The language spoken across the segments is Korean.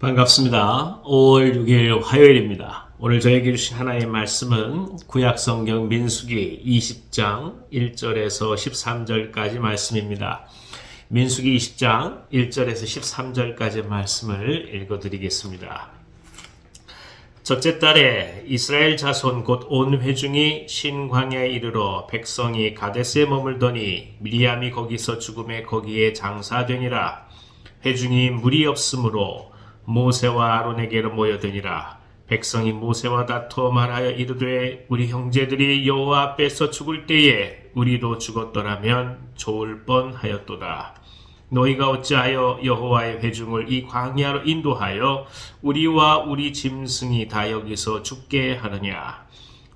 반갑습니다. 5월 6일 화요일입니다. 오늘 저에게 주신 하나의 말씀은 구약성경 민수기 20장 1절에서 13절까지 말씀입니다. 민수기 20장 1절에서 13절까지 말씀을 읽어드리겠습니다. 첫째 달에 이스라엘 자손 곧 온 회중이 신광야에 이르러 백성이 가데스에 머물더니 미리암이 거기서 죽음에 거기에 장사되니라 회중이 물이 없으므로 모세와 아론에게로 모여드니라. 백성이 모세와 다투어 말하여 이르되 우리 형제들이 여호와 앞에서 죽을 때에 우리도 죽었더라면 좋을 뻔하였도다. 너희가 어찌하여 여호와의 회중을 이 광야로 인도하여 우리와 우리 짐승이 다 여기서 죽게 하느냐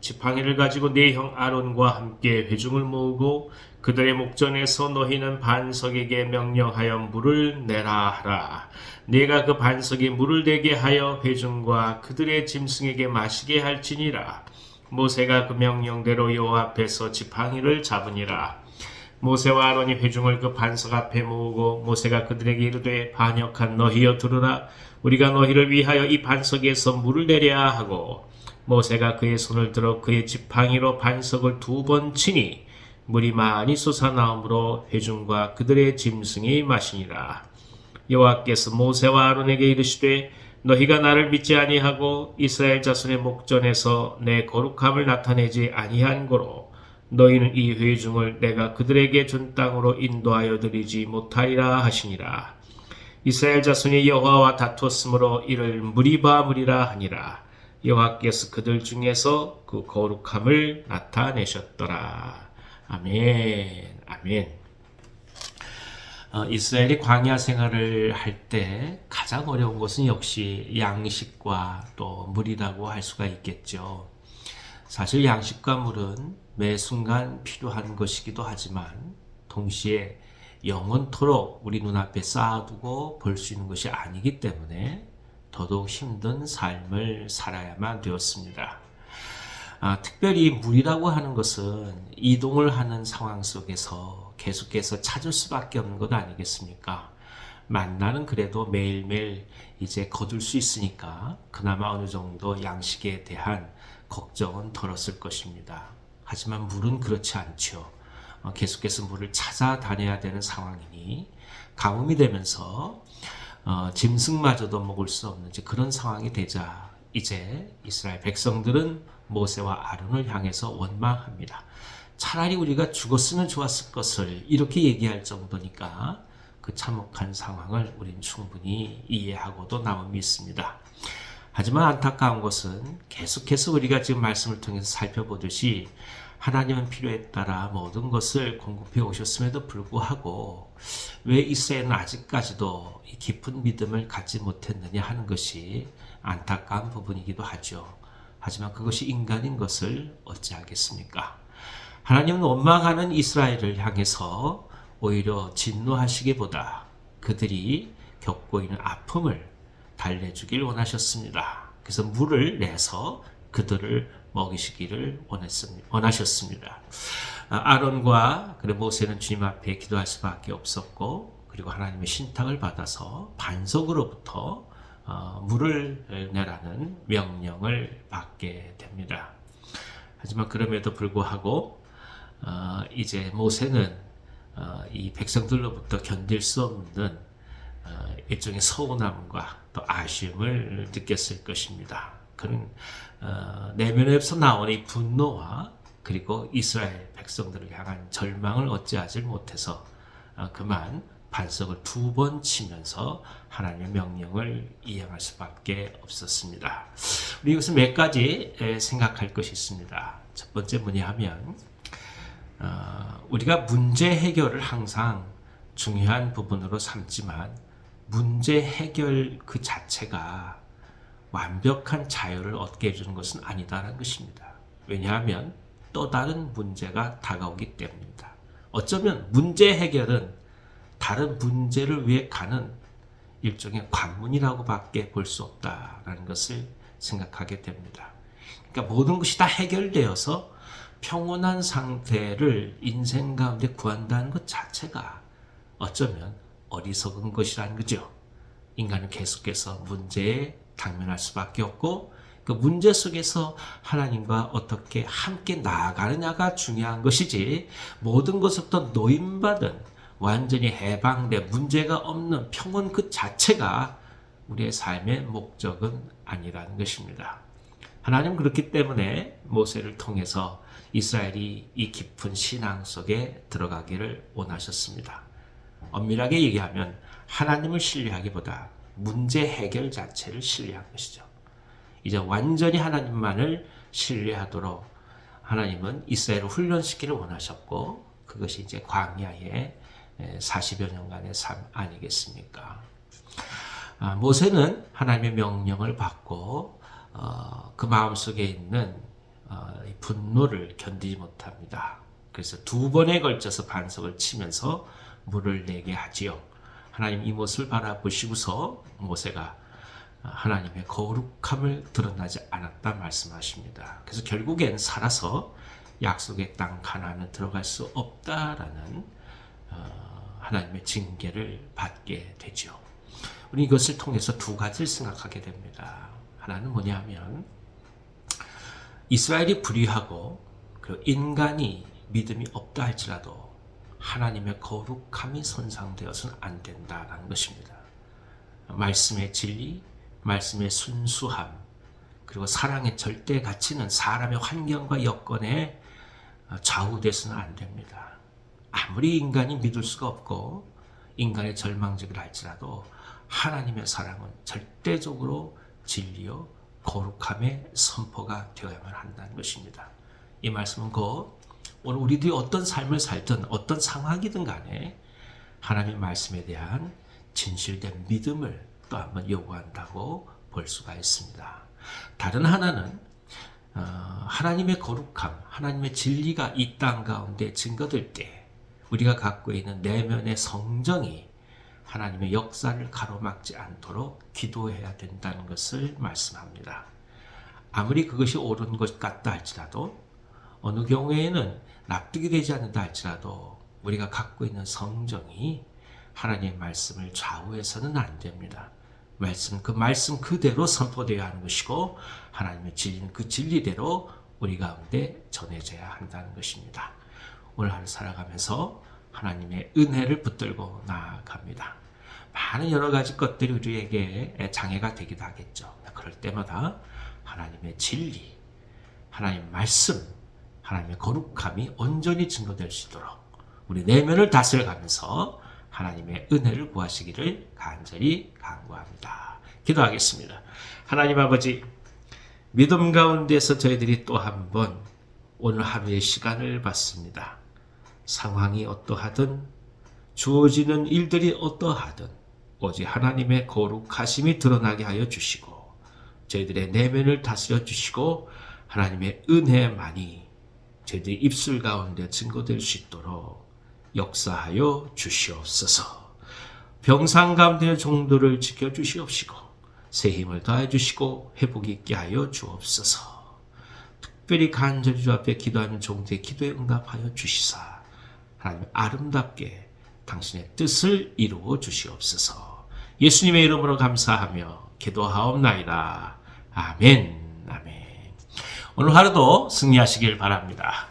지팡이를 가지고 네 형 아론과 함께 회중을 모으고 그들의 목전에서 너희는 반석에게 명령하여 물을 내라 하라. 내가 그 반석에 물을 대게 하여 회중과 그들의 짐승에게 마시게 할지니라. 모세가 그 명령대로 여호와 앞에서 지팡이를 잡으니라. 모세와 아론이 회중을 그 반석 앞에 모으고 모세가 그들에게 이르되 반역한 너희여 들으라 우리가 너희를 위하여 이 반석에서 물을 내려야 하고 모세가 그의 손을 들어 그의 지팡이로 반석을 두 번 치니 물이 많이 솟아나오므로 회중과 그들의 짐승이 마시니라 여호와께서 모세와 아론에게 이르시되 너희가 나를 믿지 아니하고 이스라엘 자손의 목전에서 내 거룩함을 나타내지 아니한 고로 너희는 이 회중을 내가 그들에게 준 땅으로 인도하여 드리지 못하리라 하시니라. 이스라엘 자손이 여호와와 다투었으므로 이를 무리바 무리라 하니라. 여호와께서 그들 중에서 그 거룩함을 나타내셨더라. 아멘. 아멘. 어, 이스라엘이 광야 생활을 할 때 가장 어려운 것은 역시 양식과 또 물이라고 할 수가 있겠죠. 사실 양식과 물은 매 순간 필요한 것이기도 하지만 동시에 영원토록 우리 눈앞에 쌓아두고 볼 수 있는 것이 아니기 때문에 더더욱 힘든 삶을 살아야만 되었습니다. 아, 특별히 물이라고 하는 것은 이동을 하는 상황 속에서 계속해서 찾을 수밖에 없는 것 아니겠습니까? 만나는 그래도 매일매일 이제 거둘 수 있으니까 그나마 어느 정도 양식에 대한 걱정은 덜었을 것입니다. 하지만 물은 그렇지 않죠. 어, 계속해서 물을 찾아다녀야 되는 상황이니 가뭄이 되면서 어, 짐승마저도 먹을 수 없는 그런 상황이 되자 이제 이스라엘 백성들은 모세와 아론을 향해서 원망합니다. 차라리 우리가 죽었으면 좋았을 것을 이렇게 얘기할 정도니까 그 참혹한 상황을 우린 충분히 이해하고도 나음이 있습니다. 하지만 안타까운 것은 계속해서 우리가 지금 말씀을 통해서 살펴보듯이 하나님은 필요에 따라 모든 것을 공급해 오셨음에도 불구하고 왜 이스라엘은 아직까지도 이 깊은 믿음을 갖지 못했느냐 하는 것이 안타까운 부분이기도 하죠. 하지만 그것이 인간인 것을 어찌하겠습니까? 하나님은 원망하는 이스라엘을 향해서 오히려 진노하시기보다 그들이 겪고 있는 아픔을 달래주길 원하셨습니다. 그래서 물을 내서 그들을 먹이시기를 원하셨습니다. 아, 아론과 그리고 모세는 주님 앞에 기도할 수밖에 없었고 그리고 하나님의 신탁을 받아서 반석으로부터 어, 물을 내라는 명령을 받게 됩니다. 하지만 그럼에도 불구하고 어, 이제 모세는 어, 이 백성들로부터 견딜 수 없는 일종의 서운함과 또 아쉬움을 느꼈을 것입니다. 그는 내면에서 나오는 이 분노와 그리고 이스라엘 백성들을 향한 절망을 어찌하지 못해서 그만 반석을 두 번 치면서 하나님의 명령을 이행할 수밖에 없었습니다. 우리 이것은 몇 가지 생각할 것이 있습니다. 첫 번째 뭐냐하면 어, 우리가 문제 해결을 항상 중요한 부분으로 삼지만 문제 해결 그 자체가 완벽한 자유를 얻게 해주는 것은 아니다라는 것입니다. 왜냐하면 또 다른 문제가 다가오기 때문입니다. 어쩌면 문제 해결은 다른 문제를 위해 가는 일종의 관문이라고밖에 볼 수 없다라는 것을 생각하게 됩니다. 그러니까 모든 것이 다 해결되어서 평온한 상태를 인생 가운데 구한다는 것 자체가 어쩌면 어리석은 것이라는 거죠. 인간은 계속해서 문제에 당면할 수밖에 없고 그 문제 속에서 하나님과 어떻게 함께 나아가느냐가 중요한 것이지 모든 것부터 노임받은 완전히 해방된 문제가 없는 평온 그 자체가 우리의 삶의 목적은 아니라는 것입니다. 하나님 그렇기 때문에 모세를 통해서 이스라엘이 이 깊은 신앙 속에 들어가기를 원하셨습니다. 엄밀하게 얘기하면 하나님을 신뢰하기보다 문제 해결 자체를 신뢰한 것이죠. 이제 완전히 하나님만을 신뢰하도록 하나님은 이스라엘을 훈련시키를 원하셨고 그것이 이제 광야의 40여 년간의 삶 아니겠습니까? 아, 모세는 하나님의 명령을 받고 어, 그 마음속에 있는 어, 분노를 견디지 못합니다. 그래서 두 번에 걸쳐서 반석을 치면서 물을 내게 하지요. 하나님 이 모습을 바라보시고서 모세가 하나님의 거룩함을 드러나지 않았다 말씀하십니다. 그래서 결국엔 살아서 약속의 땅 가나안에 들어갈 수 없다라는 어, 하나님의 징계를 받게 되죠. 우리 이것을 통해서 두 가지를 생각하게 됩니다. 하나는 뭐냐면 이스라엘이 불의하고 그 인간이 믿음이 없다 할지라도 하나님의 거룩함이 손상되어서는 안 된다라는 것입니다. 말씀의 진리, 말씀의 순수함, 그리고 사랑의 절대 가치는 사람의 환경과 여건에 좌우돼서는 안 됩니다. 아무리 인간이 믿을 수가 없고 인간의 절망적이라 할지라도 하나님의 사랑은 절대적으로 진리요 거룩함의 선포가 되어야만 한다는 것입니다. 이 말씀은 곧 오늘 우리들이 어떤 삶을 살든 어떤 상황이든 간에 하나님의 말씀에 대한 진실된 믿음을 또 한번 요구한다고 볼 수가 있습니다. 다른 하나는 어, 하나님의 거룩함, 하나님의 진리가 이 땅 가운데 증거될 때 우리가 갖고 있는 내면의 성정이 하나님의 역사를 가로막지 않도록 기도해야 된다는 것을 말씀합니다. 아무리 그것이 옳은 것 같다 할지라도 어느 경우에는 납득이 되지 않는다 할지라도 우리가 갖고 있는 성정이 하나님의 말씀을 좌우해서는 안 됩니다. 말씀 그 말씀 그대로 선포되어야 하는 것이고 하나님의 진리는 그 진리대로 우리 가운데 전해져야 한다는 것입니다. 오늘 하루 살아가면서 하나님의 은혜를 붙들고 나아갑니다. 많은 여러 가지 것들이 우리에게 장애가 되기도 하겠죠. 그럴 때마다 하나님의 진리, 하나님의 말씀, 하나님의 거룩함이 온전히 증거될 수 있도록 우리 내면을 다스려가면서 하나님의 은혜를 구하시기를 간절히 간구합니다. 기도하겠습니다. 하나님 아버지, 믿음 가운데서 저희들이 또 한 번 오늘 하루의 시간을 받습니다. 상황이 어떠하든 주어지는 일들이 어떠하든 오직 하나님의 거룩하심이 드러나게 하여 주시고 저희들의 내면을 다스려 주시고 하나님의 은혜만이 저희들의 입술 가운데 증거될 수 있도록 역사하여 주시옵소서. 병상 가운데 종도를 지켜 주시옵시고 새 힘을 더해 주시고 회복이 있게 하여 주옵소서. 특별히 간절히 주 앞에 기도하는 종들의 기도에 응답하여 주시사 하나님 아름답게 당신의 뜻을 이루어 주시옵소서. 예수님의 이름으로 감사하며 기도하옵나이다. 아멘. 아멘. 오늘 하루도 승리하시길 바랍니다.